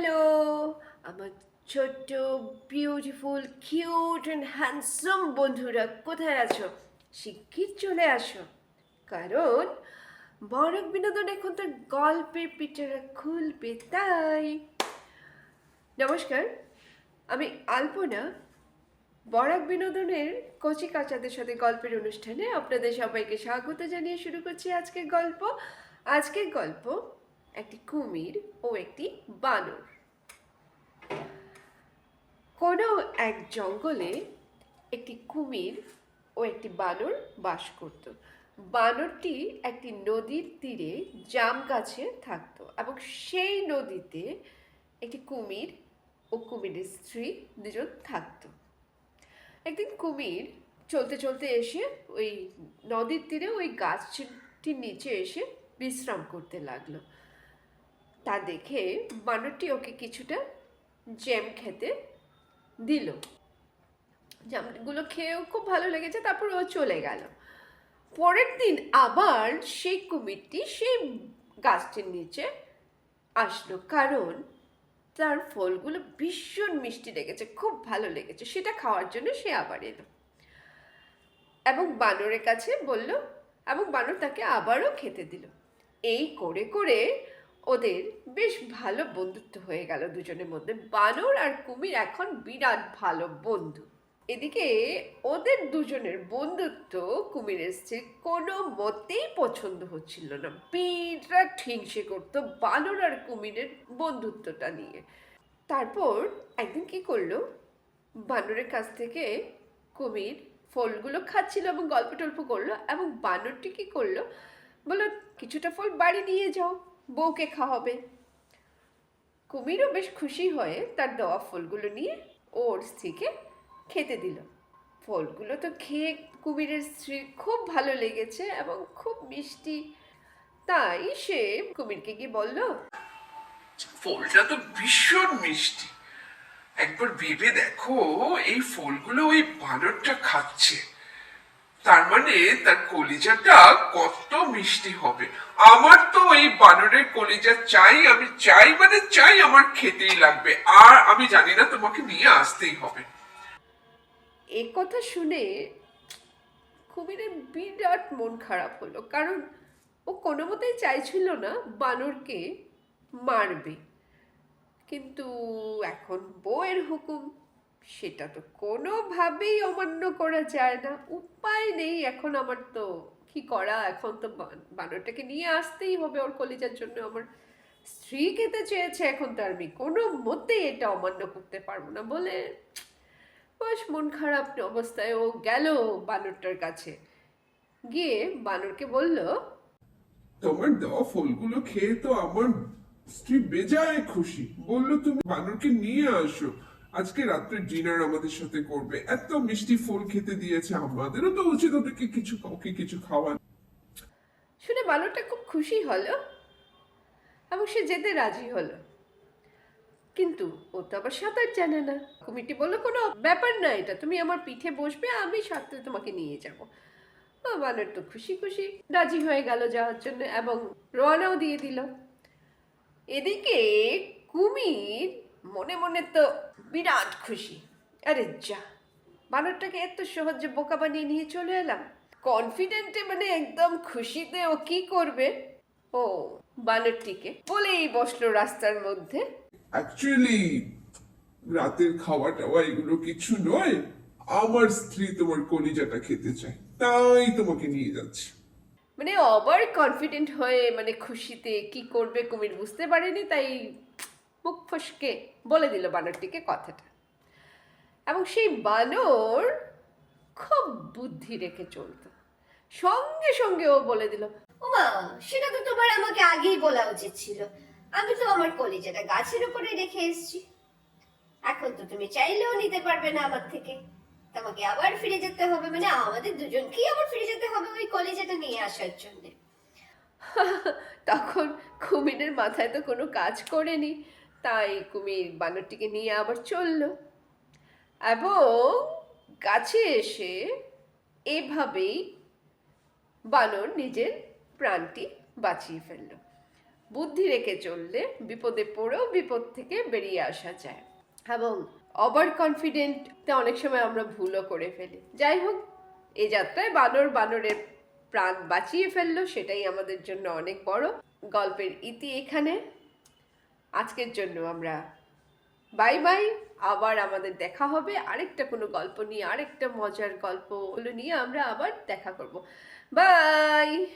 Hello আমার ছোট্ট beautiful cute and handsome বন্ধুরা, কোথায় আছো? শিগগির চলে আসো। কারণ বরক বিনোদন এখন তো গল্পের পিঠেরা খুলবে, তাই। নমস্কার, আমি আলপনা, বরাক বিনোদনের কচি কাচাদের সাথে গল্পের অনুষ্ঠানে আপনাদের সবাইকে স্বাগত জানিয়ে শুরু করছি আজকের গল্প। আজকের গল্প একটি কুমির ও একটি বানর। কোনো এক জঙ্গলে একটি কুমির ও একটি বানর বাস করত। বানরটি একটি নদীর তীরে জাম গাছে থাকতো এবং সেই নদীতে একটি কুমির ও কুমিরের স্ত্রী দুজন থাকতো। একদিন কুমির চলতে চলতে এসে ওই নদীর তীরে ওই গাছটির নিচে এসে বিশ্রাম করতে লাগল। তা দেখে বানরটি ওকে কিছুটা জ্যাম খেতে দিল। জামগুলো খেয়েও খুব ভালো লেগেছে, তারপর ও চলে গেল। পরের দিন আবার সেই কুমিরটি সেই গাছটির নিচে আসলো, কারণ তার ফলগুলো ভীষণ মিষ্টি লেগেছে খুব ভালো লেগেছে, সেটা খাওয়ার জন্য সে আবার এলো। এবং বানরের কাছে বলল, এবং বানর তাকে আবারও খেতে দিল। এই করে করে ওদের বেশ ভালো বন্ধুত্ব হয়ে গেল দুজনের মধ্যে। বানর আর কুমির এখন বিরাট ভালো বন্ধু। এদিকে ওদের দুজনের বন্ধুত্ব কুমিরের স্ত্রী কোনো মতেই পছন্দ হচ্ছিল না। বিরাট হিংসে করতো বানর আর কুমিরের বন্ধুত্বটা নিয়ে। তারপর একদিন কি করল? বানরের কাছ থেকে কুমির ফলগুলো খাচ্ছিল এবং গল্প টল্প করল এবং বানরটি কি করল? বলল, কিছুটা ফল বাড়ি নিয়ে যাও। বউকে খাওয়াবে। কুমিরও বেশ খুশি হয়ে তার দেওয়া ফলগুলো নিয়ে ওর স্ত্রীকে খেতে দিল। ফলগুলো তো খেয়ে কুমিরের স্ত্রী খুব ভালো লেগেছে এবং খুব মিষ্টি। তাই সে কুমিরকে গিয়ে বলল ফলটা তো ভীষণ মিষ্টি। একবার ভেবে দেখো, এই ফলগুলো ওই বানরটা খাচ্ছে। তার মানে তার কলিজাটা কত মিষ্টি হবে। আমার তো এই বানরের কলিজা চাই, আমি চাই মানে চাই আমার খেতেই লাগবে। আর আমি জানি না তোমাকে নিয়ে আসতেই হবে। এ কথা শুনে কুমিরের বিরাট মন খারাপ হলো, কারণ ও কোনো মতেই চাইছিল না বানরকে মারবে। কিন্তু এখন বউয়ের হুকুম সেটা তো কোনোভাবেই অমান্য করা যায় না। উপায় নেই এখন আমার তো। কি করা? এখন তো বানরটাকে নিয়ে আসতেই হবে ওর কলিজার জন্য। আমার স্ত্রী খেতে চেয়েছে এখন তো আমি কোনো মতেই এটা অমান্য করতে পারব না বলে বেশ মন খারাপ অবস্থায় ও গেল বানরটার কাছে। গিয়ে বানরকে বলল, তোমার দেওয়া ফলগুলো খেয়ে তো আমার স্ত্রী বেজায় খুশি। বলল, তুমি বানরকে নিয়ে আসো। আজকে রাত্রে ডিনার আমাদের সাথে করবে। এত মিষ্টি ফল খেতে দিয়েছে আমাদেরও তো উচিত ওদেরকে কিছু ওকে কিছু খাওয়া শুনে বানরটা খুব খুশি হলো এবং সে যেতে রাজি হলো। কিন্তু ও তো আবার সাঁতার জানে না। কমিটি বলল, কোনো ব্যাপার না এটা। তুমি আমার পিঠে বসবে, আমি সাথে তোমাকে নিয়ে যাব। বানর তো খুশি খুশি রাজি হয়ে গেল যাওয়ার জন্য এবং রওনাও দিয়ে দিল। এদিকে কুমির মনে মনে তো বিরাট খুশি। আরে যা বানরটাকে এত সহজে বোকা বানিয়ে নিয়ে চলে এলাম। কনফিডেন্টে মানে একদম খুশিতে ও কি করবে? ও বানরটিকে বলেই বসল রাস্তার মধ্যে। অ্যাকচুয়ালি রাতের খাওয়া টাওয়া এগুলো কিছু নয় আমার স্ত্রী তোমার কলিজাটা খেতে চায় তাই তোমাকে নিয়ে যাচ্ছে। মানে ওভার কনফিডেন্ট হয়ে মানে খুশিতে কি করবে কুমির বুঝতে পারেনি তাই মুখ ফসকে বলে দিল বানরটিকে কথাটা। এবং সেই বানর খুব বুদ্ধি রেখে চলতো। সঙ্গে সঙ্গে ও বলে দিল, ওমা, সেটা তো তোমার আমাকে আগেই বলা উচিত ছিল। আমি তো আমার কলিজাটা গাছের উপরে রেখে এসেছি। এখন তো তুমি চাইলেও নিতে পারবে না আমার থেকে। তোমাকে আবার ফিরে যেতে হবে মানে আমাদের দুজনকেই আবার ফিরে যেতে হবে ওই কলিজাটা নিয়ে আসার জন্য। তখন কুমিরের মাথায় তো কোনো কাজ করেনি। তাই কুমির বানরটিকে নিয়ে আবার চলল। এবং গাছে এসে এভাবেই বানর নিজের প্রাণটি বাঁচিয়ে ফেলল। বুদ্ধি রেখে চললে বিপদে পড়েও বিপদ থেকে বেরিয়ে আসা যায়। এবং ওভার কনফিডেন্টতে অনেক সময় আমরা ভুলও করে ফেলি। যাই হোক, এ যাত্রায় বানর বানরের প্রাণ বাঁচিয়ে ফেলল, সেটাই আমাদের জন্য অনেক বড়। গল্পের ইতি এখানে। আজকের জন্য আমরা বাই বাই আবার আমাদের দেখা হবে। আরেকটা কোনো গল্প নিয়ে, আরেকটা মজার গল্পগুলো নিয়ে আমরা আবার দেখা করব। বাই